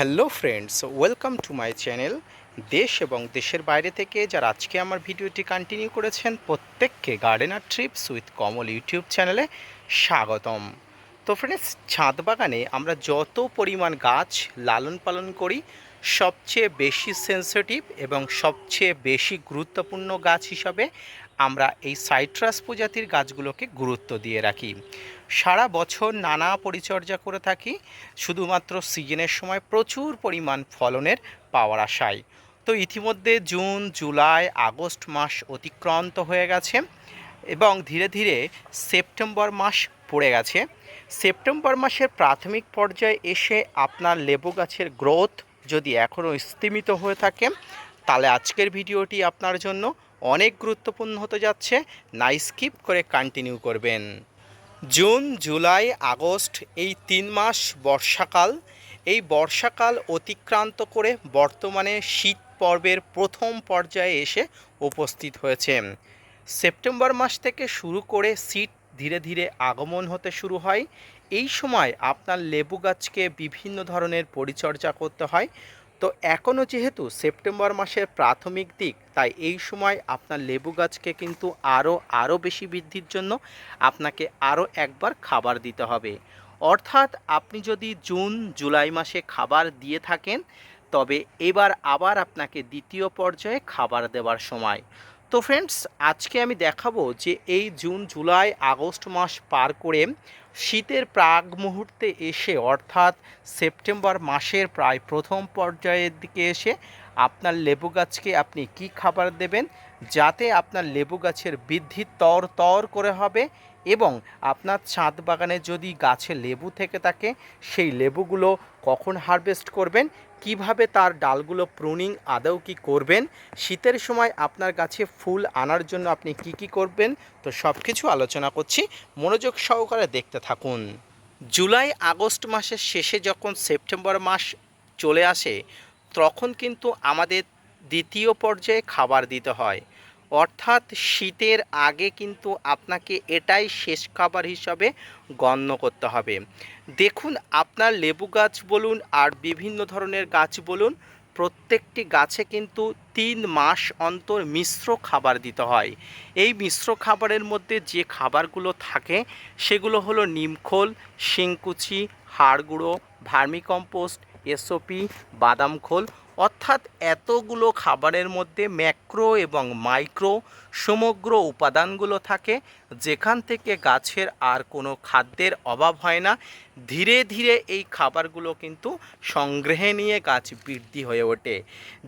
Hello friends, welcome to my channel দেশ এবং দেশের বাইরে থেকে যারা আজকে আমার ভিডিওটি কন্টিনিউ করেছেন, প্রত্যেককে gardener trips with Kamal YouTube চ্যানেলে স্বাগতম। তো ফ্রেন্ডস ছাদ বাগানে আমরা যত পরিমাণ গাছ লালন পালন করি সবচেয়ে বেশি সেন্সিটিভ এবং সবচেয়ে বেশি গুরুত্বপূর্ণ গাছ হিসাবে আমরা এই সাইট্রাস প্রজাতির গাছগুলোকে গুরুত্ব দিয়ে রাখি। সারা বছর নানা পরিচর্যা করে থাকি, শুধুমাত্র সিজনের সময় প্রচুর পরিমাণ ফলনের পাওয়ার আশায়। তো ইতিমধ্যে জুন, জুলাই, আগস্ট মাস অতিক্রান্ত হয়ে গেছে এবং ধীরে ধীরে সেপ্টেম্বর মাস পড়ে গেছে। সেপ্টেম্বর মাসের প্রাথমিক পর্যায়ে এসে আপনার লেবু গাছের গ্রোথ যদি এখনও স্থিমিত হয়ে থাকে তাহলে আজকের ভিডিওটি আপনার জন্য অনেক গুরুত্বপূর্ণ হতে যাচ্ছে। না স্কিপ করে কন্টিনিউ করবেন। জুন, জুলাই, আগস্ট এই তিন মাস বর্ষাকাল। এই বর্ষাকাল অতিক্রান্ত করে বর্তমানে শীত পর্বের প্রথম পর্যায়ে এসে উপস্থিত হয়েছে। সেপ্টেম্বর মাস থেকে শুরু করে শীত ধীরে ধীরে আগমন হতে শুরু হয়। এই সময় আপনার লেবু গাছকে বিভিন্ন ধরনের পরিচর্যা করতে হয়। তো এখনও যেহেতু সেপ্টেম্বর মাসের প্রাথমিক দিক, তাই এই সময় আপনার লেবু গাছকে কিন্তু আরও আরও বেশি বৃদ্ধির জন্য আপনাকে আরও একবার খাবার দিতে হবে। অর্থাৎ আপনি যদি জুন, জুলাই মাসে খাবার দিয়ে থাকেন, তবে এবার আবার আপনাকে দ্বিতীয় পর্যায়ে খাবার দেওয়ার সময়। তো ফ্রেন্ডস আজকে আমি দেখাবো যে এই জুন, জুলাই, আগস্ট মাস পার করে শীতের প্রাক মুহূর্তে এসে, অর্থাৎ সেপ্টেম্বর মাসের প্রায় প্রথম পর্যায়ের দিকে এসে আপনার লেবু গাছকে আপনি কি খাবার দেবেন? যাতে আপনার লেবু গাছের বৃদ্ধি তর তর করে হবে এবং আপনার ছাদ বাগানে যদি গাছে লেবু থেকে থাকে, সেই লেবুগুলো কখন হারভেস্ট করবেন? কীভাবে তার ডালগুলো প্রুনিং আদৌ কি করবেন? শীতের সময় আপনার গাছে ফুল আনার জন্য আপনি কি কি করবেন? তো সব কিছু আলোচনা করছি। মনোযোগ সহকারে দেখতে থাকুন। জুলাই, আগস্ট মাসের শেষে যখন সেপ্টেম্বর মাস চলে আসে, তখন কিন্তু আমাদের দ্বিতীয় পর্যায়ে খাবার দিতে হয়। অর্থাৎ শীতের আগে কিন্তু আপনাকে এটাই শেষ খাবার হিসাবে গণ্য করতে হবে। দেখুন, আপনার লেবু গাছ বলুন আর বিভিন্ন ধরনের গাছ বলুন, প্রত্যেকটি গাছে কিন্তু তিন মাস অন্তর মিশ্র খাবার দিতে হয়। এই মিশ্র খাবারের মধ্যে যে খাবারগুলো থাকে, সেগুলো হলো নিমখোল, শিংকুচি হাড় গুঁড়ো ভার্মিকম্পোস্ট, এসওপি বাদাম খোল অর্থাৎ এতগুলো খাবারের মধ্যে ম্যাক্রো এবং মাইক্রো সমগ্র উপাদানগুলো থাকে, যেখান থেকে গাছের আর কোনো খাদ্যের অভাব হয় না। ধীরে ধীরে এই খাবারগুলো কিন্তু সংগ্রহে নিয়ে গাছ বৃদ্ধি হয়ে ওঠে।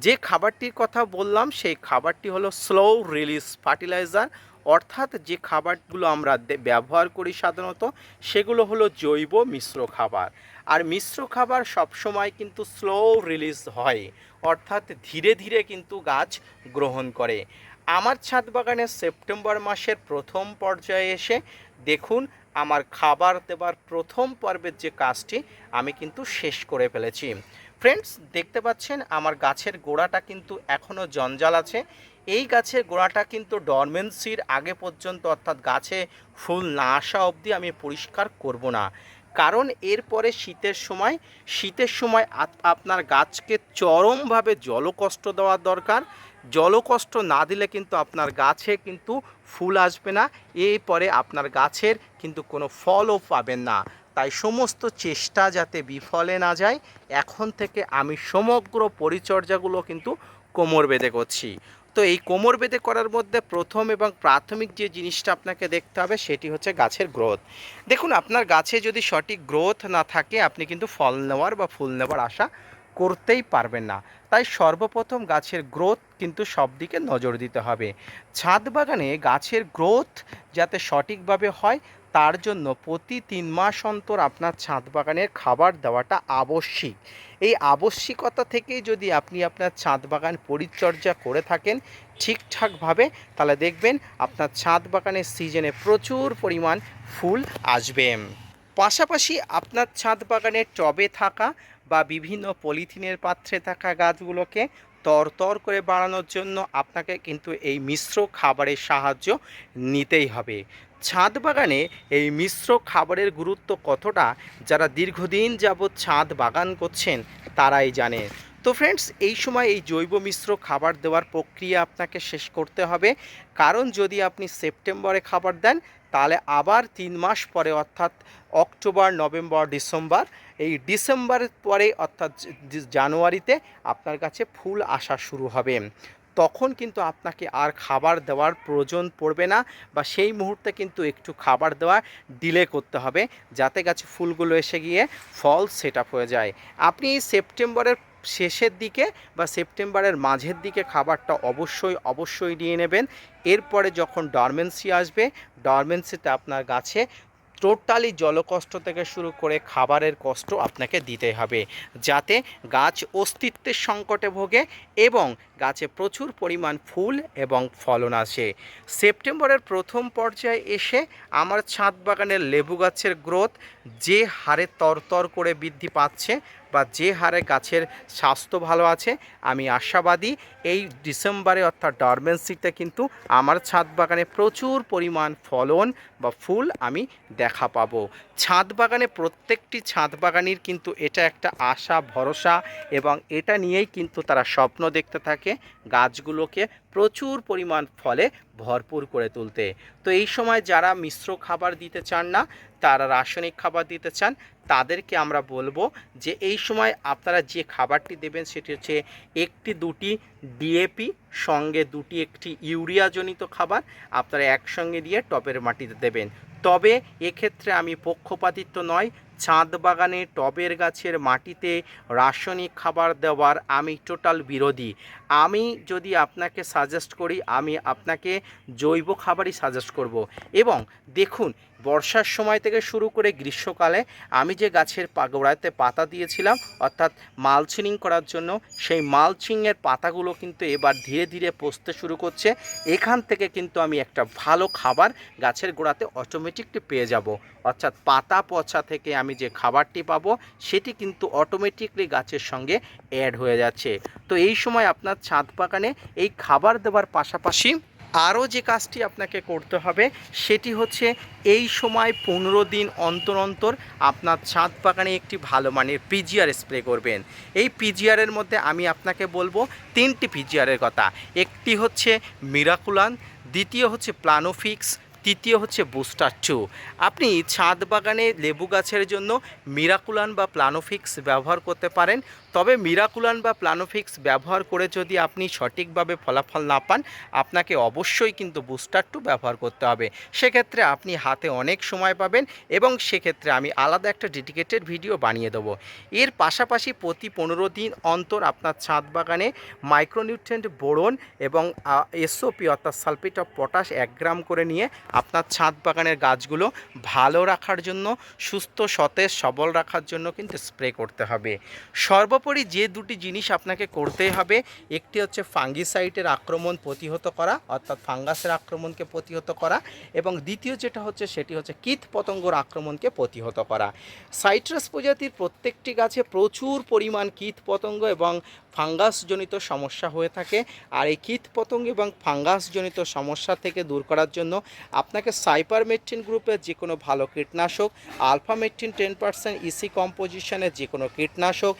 যে খাবারটির কথা বললাম, সেই খাবারটি হলো স্লো রিলিজ ফার্টিলাইজার অর্থাৎ যে খাবারগুলো আমরা ব্যবহার করি সাধারণত, সেগুলো হলো জৈব মিশ্র খাবার। আর মিশ্র খাবার সবসময় কিন্তু স্লো রিলিজ হয়। অর্থাৎ ধীরে ধীরে কিন্তু গাছ গ্রহণ করে। আমার ছাদ বাগানে সেপ্টেম্বর মাসের প্রথম পর্যায়ে এসে দেখুন, আমার খাবার দেবার প্রথম পর্বের যে কাজটি আমি কিন্তু শেষ করে ফেলেছি। ফ্রেন্ডস দেখতে পাচ্ছেন, আমার গাছের গোড়াটা কিন্তু এখনও জঞ্জাল আছে। এই গাছের গোড়াটা কিন্তু ডরমেন্সির আগে পর্যন্ত, অর্থাৎ গাছে ফুল না আসা অবধি আমি পরিষ্কার করব না। কারণ এরপরে শীতের সময় শীতের সময় আপনার গাছকে চরমভাবে জলকষ্ট দেওয়া দরকার। জলকষ্ট না দিলে কিন্তু আপনার গাছে কিন্তু ফুল আসবে না। এরপরে আপনার গাছের কিন্তু কোনো ফলও পাবেন না। তাই সমস্ত চেষ্টা যাতে বিফলে না যায়, এখন থেকে আমি সমগ্র পরিচর্যাগুলো কিন্তু কোমর বেঁধে করছি। তো এই কোমর বেঁধে করার মধ্যে প্রথম এবং প্রাথমিক যে জিনিসটা আপনাকে দেখতে হবে সেটি হচ্ছে গাছের গ্রোথ। দেখুন, আপনার গাছে যদি সঠিক গ্রোথ না থাকে, আপনি কিন্তু ফল নেওয়ার বা ফুল নেওয়ার আশা করতেই পারবেন না। তাই সর্বপ্রথম গাছের গ্রোথ কিন্তু সব দিকে নজর দিতে হবে। ছাদ বাগানে গাছের গ্রোথ যাতে সঠিকভাবে হয় তার জন্য প্রতি তিন মাস অন্তর আপনার ছাদ বাগানের খাবার দেওয়াটা আবশ্যিক। এই আবশ্যিকতা থেকেই যদি আপনি আপনার ছাদ বাগান পরিচর্যা করে থাকেন ঠিকঠাকভাবে, তাহলে দেখবেন আপনার ছাদ বাগানের সিজনে প্রচুর পরিমাণ ফুল আসবে। পাশাপাশি আপনার ছাদ বাগানের টবে থাকা বা বিভিন্ন পলিথিনের পাত্রে থাকা গাছগুলোকে তরতর করে বাড়ানোর জন্য আপনাকে কিন্তু এই মিশ্র খাবারের সাহায্য নিতেই হবে। ছাদ বাগানে এই মিশ্র খাবারের গুরুত্ব কতটা? যারা দীর্ঘদিন যাবৎ ছাদ বাগান করছেন, তারাই জানে। তো ফ্রেন্ডস এই সময় এই জৈব মিশ্র খাবার দেওয়ার প্রক্রিয়া আপনাকে শেষ করতে হবে। কারণ যদি আপনি সেপ্টেম্বরে খাবার দেন তাহলে আবার তিন মাস পরে, অর্থাৎ অক্টোবর, নভেম্বর, ডিসেম্বর, এই ডিসেম্বরের পরে, অর্থাৎ জানুয়ারিতে আপনার কাছে ফুল আসা শুরু হবে। তখন কিন্তু আপনাকে আর খাবার দেওয়ার প্রয়োজন পড়বে না বা সেই মুহূর্তে কিন্তু একটু খাবার দেওয়া ডিলে করতে হবে, যাতে গাছে ফুলগুলো এসে গিয়ে ফল সেট আপ হয়ে যায়। আপনি সেপ্টেম্বরের শেষের দিকে বা সেপ্টেম্বরের মাঝের দিকে খাবারটা অবশ্যই অবশ্যই নিয়ে নেবেন। এরপরে যখন ডরমেন্সি আসবে, ডরমেন্সিতে আপনার গাছে টোটালি জলকষ্ট থেকে শুরু করে খাবারের কষ্ট আপনাকে দিতে হবে, যাতে গাছ অস্তিত্বের সংকটে ভোগে এবং গাছে প্রচুর পরিমাণ ফুল এবং ফলন আসে। সেপ্টেম্বরের প্রথম পর্যায়ে এসে আমার ছাদ বাগানের লেবু গাছের গ্রোথ যে হারে তরতর করে বৃদ্ধি পাচ্ছে বা যে হারে গাছের স্বাস্থ্য ভালো আছে, আমি আশাবাদী এই ডিসেম্বরে অর্থাৎ ডরমেন্সিতে কিন্তু আমার ছাদ বাগানে প্রচুর পরিমাণ ফলন বা ফুল আমি দেখা পাবো। ছাদ বাগানে প্রত্যেকটি ছাদ বাগানির কিন্তু এটা একটা আশা, ভরসা এবং এটা নিয়েই কিন্তু তারা স্বপ্ন দেখতে থাকে গাছগুলোকে প্রচুর পরিমাণ ফলে ভরপুর করে তুলতে। তো এই সময় যারা মিশ্র খাবার দিতে চান না তারা রাসায়নিক খাবার দিতে চান, তাদেরকে আমরা বলব যে এই সময় আপনারা যে খাবারটি দেবেন সেটি হচ্ছে একটি দুটি ডিএপি সঙ্গে দুটি একটি ইউরিয়াজনিত খাবার আপনারা একসঙ্গে দিয়ে টবের মাটিতে দেবেন। তবে এক্ষেত্রে আমি পক্ষপাতিত্ব নয় ছাদ বাগানে টবের গাছের মাটিতে রাসায়নিক খাবার দেওয়ার আমি টোটাল বিরোধী। আমি যদি আপনাকে সাজেস্ট করি, আমি আপনাকে জৈব খাবারই সাজেস্ট করব। এবং দেখুন বর্ষার সময় থেকে শুরু করে গ্রীষ্মকালে আমি যে গাছের গোড়াতে পাতা দিয়েছিলাম, অর্থাৎ মালচিনিং করার জন্য, সেই মালচিংয়ের পাতাগুলো কিন্তু এবার ধীরে ধীরে পচতে শুরু করছে। এখান থেকে কিন্তু আমি একটা ভালো খাবার গাছের গোড়াতে অটোমেটিকলি পেয়ে যাব। অর্থাৎ পাতা পচা থেকে আমি যে খাবারটি পাবো, সেটি কিন্তু অটোমেটিকলি গাছের সঙ্গে অ্যাড হয়ে যাচ্ছে। তো এই সময় আপনার ছাদ বাগানে এই খাবার দেওয়ার পাশাপাশি আরও যে কাজটি আপনাকে করতে হবে সেটি হচ্ছে এই সময় পনেরো দিন অন্তর অন্তর আপনার ছাদ বাগানে একটি ভালো মানের পিজিআর স্প্রে করবেন। এই পিজিআরের মধ্যে আমি আপনাকে বলব তিনটি পিজিআরের কথা। একটি হচ্ছে মিরাকুলান, দ্বিতীয় হচ্ছে প্লানোফিক্স, তৃতীয় হচ্ছে বুস্টার টু। আপনি ছাদ বাগানে লেবু গাছের জন্য মিরাকুলান বা প্লানোফিক্স ব্যবহার করতে পারেন। তবে মিরাকুলান বা প্লানোফিক্স ব্যবহার করে যদি আপনি সঠিকভাবে ফলাফল না পান, আপনাকে অবশ্যই কিন্তু বুস্টার টু ব্যবহার করতে হবে। সেক্ষেত্রে আপনি হাতে অনেক সময় পাবেন এবং সেক্ষেত্রে আমি আলাদা একটা ডেডিকেটেড ভিডিও বানিয়ে দেবো। এর পাশাপাশি প্রতি পনেরো দিন অন্তর আপনার ছাদ বাগানে মাইক্রোনিউট্রেন্ট বোরন এবং এসওপি অর্থাৎ সালফেট অফ পটাশ এক গ্রাম করে নিয়ে আপনার ছাদ বাগানের গাছগুলো ভালো রাখার জন্য, সুস্থ, সতেজ, সবল রাখার জন্য কিন্তু স্প্রে করতে হবে। সর্বোপরি যে দুটি জিনিস আপনাকে করতেই হবে, একটি হচ্ছে ফাঙ্গিসাইটের আক্রমণ প্রতিহত করা, অর্থাৎ ফাঙ্গাসের আক্রমণকে প্রতিহত করা, এবং দ্বিতীয় যেটা হচ্ছে সেটি হচ্ছে কীট পতঙ্গর আক্রমণকে প্রতিহত করা। সাইট্রাস প্রজাতির প্রত্যেকটি গাছে প্রচুর পরিমাণ কীট পতঙ্গ এবং ফাঙ্গাসজনিত সমস্যা হয়ে থাকে, আর এই কীট পতঙ্গ এবং ফাঙ্গাসজনিত সমস্যা থেকে দূর করার জন্য আপনাকে সাইপারমেট্রিন গ্রুপের যে কোনো ভালো কীটনাশক, আলফামেট্রিন টেন পার্সেন্ট ইসি কম্পোজিশনের যে কোনো কীটনাশক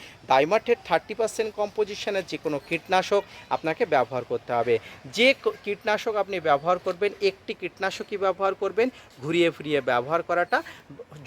ডাইমাটেড থার্টি পার্সেন্ট কম্পোজিশনের যে কোনো কীটনাশক আপনাকে ব্যবহার করতে হবে। যে কীটনাশক আপনি ব্যবহার করবেন, একটি কীটনাশকই ব্যবহার করবেন, ঘুরিয়ে ফিরিয়ে ব্যবহার করাটা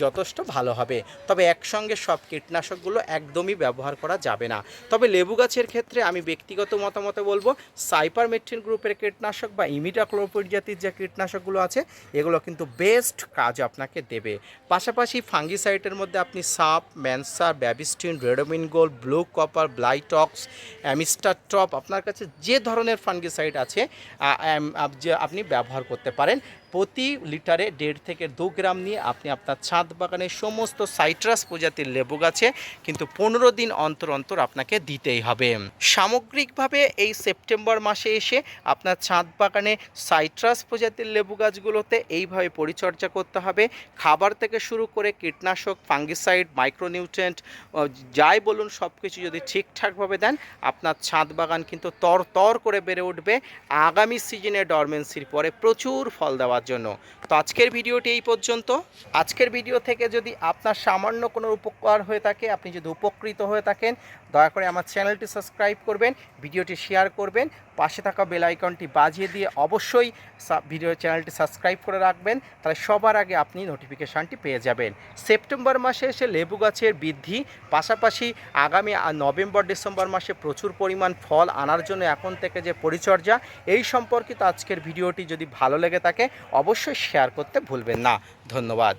যথেষ্ট ভালো হবে। তবে একসঙ্গে সব কীটনাশকগুলো একদমই ব্যবহার করা যাবে না। তবে লেবু গাছের ক্ষেত্রে আমি ব্যক্তিগত মতামতে বলব সাইপারমেট্রিন গ্রুপের কীটনাশক বা ইমিডাক্লোপিড জাতির যে কীটনাশকগুলো আছে, এগুলো কিন্তু বেস্ট কাজ আপনাকে দেবে। পাশাপাশি ফাঙ্গিসাইটের মধ্যে আপনি সাপ ম্যানসার Bavistin, Ridomil gold blue copper, Blitox, Amistar top, আপনার কাছে যে ধরনের ফাঙ্গিসাইড আছে আপনি ব্যবহার করতে পারেন প্রতি লিটারে দেড় থেকে দু গ্রাম নিয়ে আপনি আপনার ছাদ বাগানের সমস্ত সাইট্রাস প্রজাতির লেবু গাছে কিন্তু পনেরো দিন অন্তর অন্তর আপনাকে দিতেই হবে। সামগ্রিকভাবে এই সেপ্টেম্বর মাসে এসে আপনার ছাদ বাগানে সাইট্রাস প্রজাতির লেবু গাছগুলোতে এইভাবে পরিচর্যা করতে হবে। খাবার থেকে শুরু করে কীটনাশক, ফাঙ্গিসাইড মাইক্রোনিউট্রেন্ট যাই বলুন সব কিছু যদি ঠিকঠাকভাবে দেন, আপনার ছাদ বাগান কিন্তু তর তর করে বেড়ে উঠবে। আগামী সিজনে ডরমেন্সির পরে প্রচুর ফল দেওয়ার জন্য। তো আজকের ভিডিওটি এই পর্যন্ত। আজকের ভিডিও থেকে যদি আপনার সামান্য কোনো উপকার হয়ে থাকে, আপনি যদি উপকৃত হয়ে থাকেন দয়া করে আমার চ্যানেলটি সাবস্ক্রাইব করবেন, ভিডিওটি শেয়ার করবেন, পাশে থাকা বেল আইকনটি বাজিয়ে দিয়ে অবশ্যই ভিডিও চ্যানেলটি সাবস্ক্রাইব করে রাখবেন, তাহলে সবার আগে আপনি নোটিফিকেশানটি পেয়ে যাবেন। সেপ্টেম্বর মাসে এসে লেবু গাছের বৃদ্ধি, পাশাপাশি আগামী নভেম্বর, ডিসেম্বর মাসে প্রচুর পরিমাণ ফল আনার জন্য এখন থেকে যে পরিচর্যা, এই সম্পর্কিত আজকের ভিডিওটি যদি ভালো লেগে থাকে, অবশ্যই শেয়ার করতে ভুলবেন না। ধন্যবাদ।